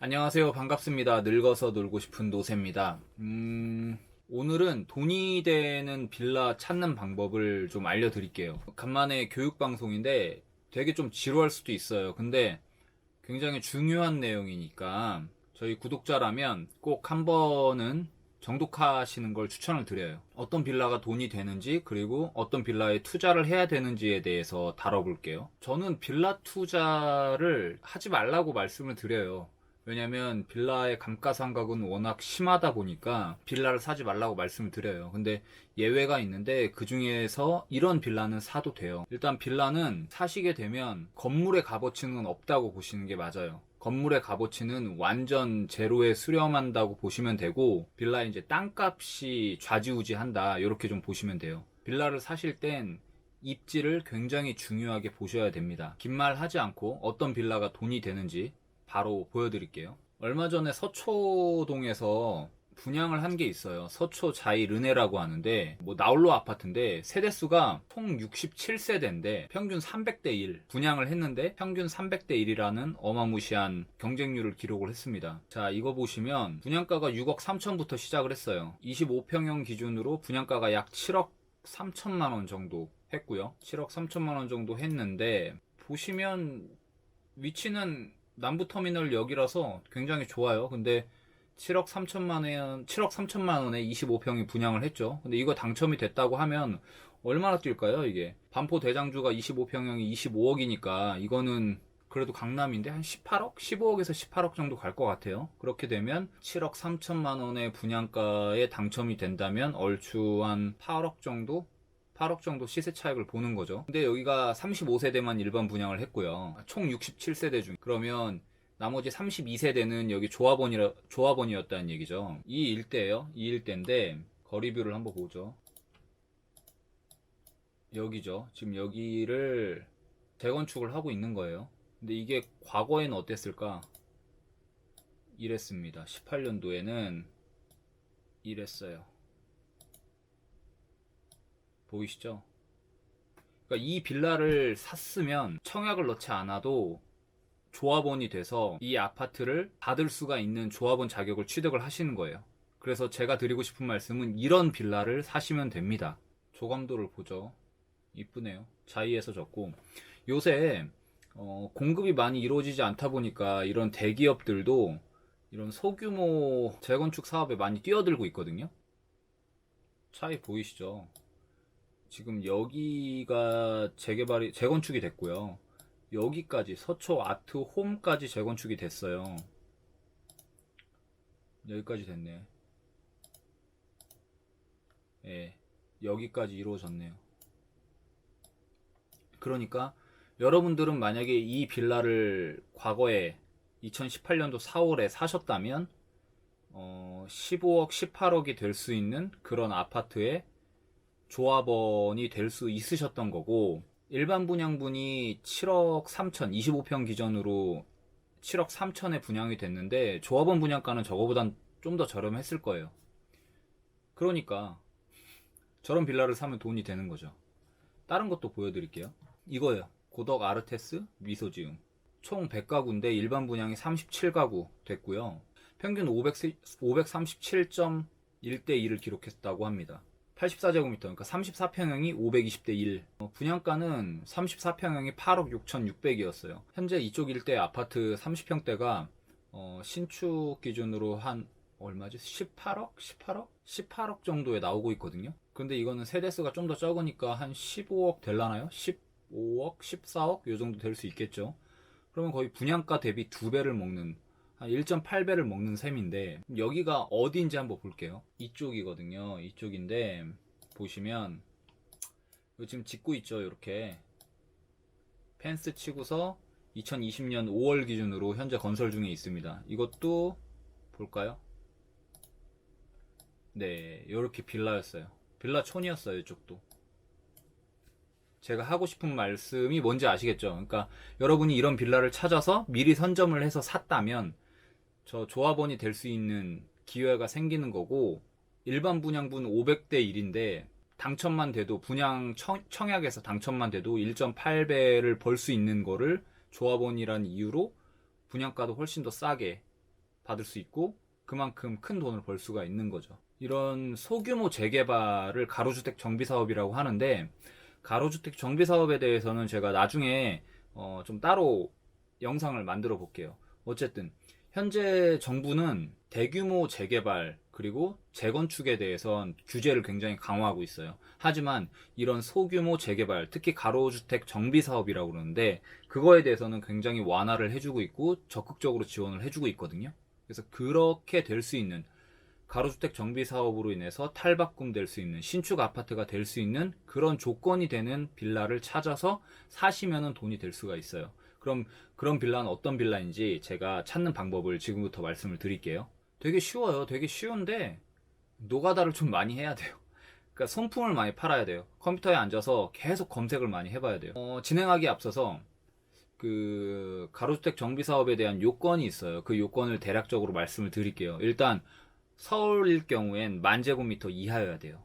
안녕하세요. 반갑습니다. 늙어서 놀고 싶은 노세입니다. 음, 오늘은 돈이 되는 빌라 찾는 방법을 좀 알려드릴게요. 간만에 교육방송인데 되게 좀 지루할 수도 있어요. 근데 굉장히 중요한 내용이니까 저희 구독자라면 꼭 한 번은 정독하시는 걸 추천을 드려요. 어떤 빌라가 돈이 되는지 그리고 어떤 빌라에 투자를 해야 되는지에 대해서 다뤄볼게요. 저는 빌라 투자를 하지 말라고 말씀을 드려요. 왜냐면 빌라의 감가상각은 워낙 심하다 보니까 빌라를 사지 말라고 말씀을 드려요. 근데 예외가 있는데 그 중에서 이런 빌라는 사도 돼요. 일단 빌라는 사시게 되면 건물의 값어치는 없다고 보시는 게 맞아요. 건물의 값어치는 완전 제로에 수렴한다고 보시면 되고 빌라의 이제 땅값이 좌지우지한다 이렇게 좀 보시면 돼요. 빌라를 사실 땐 입지를 굉장히 중요하게 보셔야 됩니다. 긴 말 하지 않고 어떤 빌라가 돈이 되는지 바로 보여드릴게요. 얼마 전에 서초동에서 분양을 한 게 있어요. 서초 자이 르네라고 하는데 뭐 나홀로 아파트인데 세대 수가 총 67세대인데 평균 300대 1 분양을 했는데 평균 300대 1이라는 어마무시한 경쟁률을 기록을 했습니다. 자 이거 보시면 분양가가 6억 3천부터 시작을 했어요. 25평형 기준으로 분양가가 약 7억 3천만 원 정도 했고요. 7억 3천만 원 정도 했는데 보시면 위치는 남부터미널 역이라서 굉장히 좋아요. 근데 7억 3천만 원, 7억 3천만 원에 25평이 분양을 했죠. 근데 이거 당첨이 됐다고 하면 얼마나 뛸까요, 이게? 반포 대장주가 25평형이 25억이니까 이거는 그래도 강남인데 한 18억? 15억에서 18억 정도 갈 것 같아요. 그렇게 되면 7억 3천만 원의 분양가에 당첨이 된다면 얼추 한 8억 정도? 8억 정도 시세 차익을 보는 거죠. 근데 여기가 35세대만 일반 분양을 했고요. 총 67세대 중. 그러면 나머지 32세대는 여기 조합원이라, 조합원이었다는 얘기죠. 이 일대예요. 이 일대인데 거리뷰를 한번 보죠. 여기죠. 지금 여기를 재건축을 하고 있는 거예요. 근데 이게 과거에는 어땠을까? 이랬습니다. 18년도에는 이랬어요. 보이시죠? 그러니까 이 빌라를 샀으면 청약을 넣지 않아도 조합원이 돼서 이 아파트를 받을 수가 있는 조합원 자격을 취득을 하시는 거예요. 그래서 제가 드리고 싶은 말씀은 이런 빌라를 사시면 됩니다. 조감도를 보죠. 이쁘네요. 자이에서 졌고 요새 어, 공급이 많이 이루어지지 않다 보니까 이런 대기업들도 이런 소규모 재건축 사업에 많이 뛰어들고 있거든요. 차이 보이시죠? 지금 여기가 재개발이 재건축이 됐고요. 여기까지 서초 아트 홈까지 재건축이 됐어요. 여기까지 됐네. 예, 여기까지 이루어졌네요. 그러니까 여러분들은 만약에 이 빌라를 과거에 2018년도 4월에 사셨다면 어, 15억, 18억이 될 수 있는 그런 아파트에 조합원이 될 수 있으셨던 거고 일반 분양분이 7억 3천 25평 기준으로 7억 3천에 분양이 됐는데 조합원 분양가는 저거보단 좀 더 저렴했을 거예요. 그러니까 저런 빌라를 사면 돈이 되는 거죠. 다른 것도 보여드릴게요. 이거예요. 고덕 아르테스 미소지움. 총 100가구인데 일반 분양이 37가구 됐고요. 평균 500, 537.1대 2를 기록했다고 합니다. 84제곱미터, 그러니까 34평형이 520대 1. 어, 분양가는 34평형이 8억 6,600이었어요. 현재 이쪽 일대 아파트 30평대가 어, 신축 기준으로 한 얼마지? 18억? 18억? 18억 정도에 나오고 있거든요. 근데 이거는 세대수가 좀 더 적으니까 한 15억 될라나요? 15억? 14억? 요 정도 될 수 있겠죠. 그러면 거의 분양가 대비 두 배를 먹는 한 1.8배를 먹는 셈인데 여기가 어디인지 한번 볼게요. 이쪽이거든요. 이쪽인데 보시면 지금 짓고 있죠. 이렇게 펜스 치고서 2020년 5월 기준으로 현재 건설 중에 있습니다. 이것도 볼까요? 네, 이렇게 빌라였어요. 빌라촌이었어요. 이쪽도. 제가 하고 싶은 말씀이 뭔지 아시겠죠? 그러니까 여러분이 이런 빌라를 찾아서 미리 선점을 해서 샀다면 저 조합원이 될 수 있는 기회가 생기는 거고 일반 분양분 500대 1인데 당첨만 돼도 분양 청, 청약에서 당첨만 돼도 1.8배를 벌 수 있는 거를 조합원이란 이유로 분양가도 훨씬 더 싸게 받을 수 있고 그만큼 큰 돈을 벌 수가 있는 거죠. 이런 소규모 재개발을 가로주택 정비 사업이라고 하는데 가로주택 정비 사업에 대해서는 제가 나중에 어, 좀 따로 영상을 만들어 볼게요. 어쨌든 현재 정부는 대규모 재개발 그리고 재건축에 대해선 규제를 굉장히 강화하고 있어요. 하지만 이런 소규모 재개발, 특히 가로주택 정비 사업이라고 그러는데 그거에 대해서는 굉장히 완화를 해주고 있고 적극적으로 지원을 해주고 있거든요. 그래서 그렇게 될 수 있는 가로주택 정비 사업으로 인해서 탈바꿈 될 수 있는 신축 아파트가 될 수 있는 그런 조건이 되는 빌라를 찾아서 사시면은 돈이 될 수가 있어요. 그럼 그런 빌라는 어떤 빌라인지 제가 찾는 방법을 지금부터 말씀을 드릴게요. 되게 쉬워요. 되게 쉬운데 노가다를 좀 많이 해야 돼요. 그러니까 손품을 많이 팔아야 돼요. 컴퓨터에 앉아서 계속 검색을 많이 해봐야 돼요. 어, 진행하기에 앞서서 그 가로주택 정비 사업에 대한 요건이 있어요. 그 요건을 대략적으로 말씀을 드릴게요. 일단 서울일 경우엔 만 제곱미터 이하여야 돼요.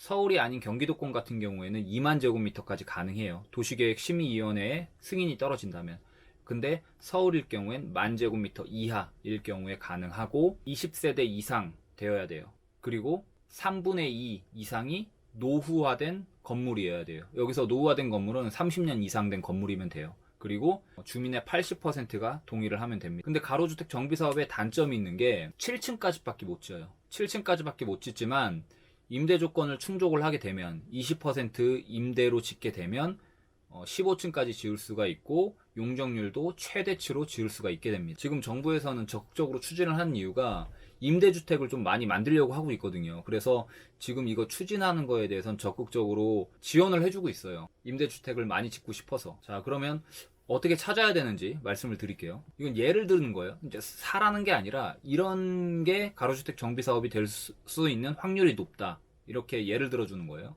서울이 아닌 경기도권 같은 경우에는 2만 제곱미터까지 가능해요. 도시계획 심의위원회에 승인이 떨어진다면. 근데 서울일 경우엔 만 제곱미터 이하일 경우에 가능하고 20세대 이상 되어야 돼요. 그리고 3분의 2 이상이 노후화된 건물이어야 돼요. 여기서 노후화된 건물은 30년 이상 된 건물이면 돼요. 그리고 주민의 80%가 동의를 하면 됩니다. 근데 가로주택 정비 사업에 단점이 있는 게 7층까지밖에 못 지어요. 7층까지밖에 못 짓지만 임대 조건을 충족을 하게 되면 20% 임대로 짓게 되면 15층까지 지을 수가 있고 용적률도 최대치로 지을 수가 있게 됩니다. 지금 정부에서는 적극적으로 추진을 하는 이유가 임대주택을 좀 많이 만들려고 하고 있거든요. 그래서 지금 이거 추진하는 거에 대해서는 적극적으로 지원을 해주고 있어요. 임대주택을 많이 짓고 싶어서. 자, 그러면 어떻게 찾아야 되는지 말씀을 드릴게요. 이건 예를 드는 거예요. 이제 사라는 게 아니라 이런 게 가로주택 정비 사업이 될 수 있는 확률이 높다. 이렇게 예를 들어 주는 거예요.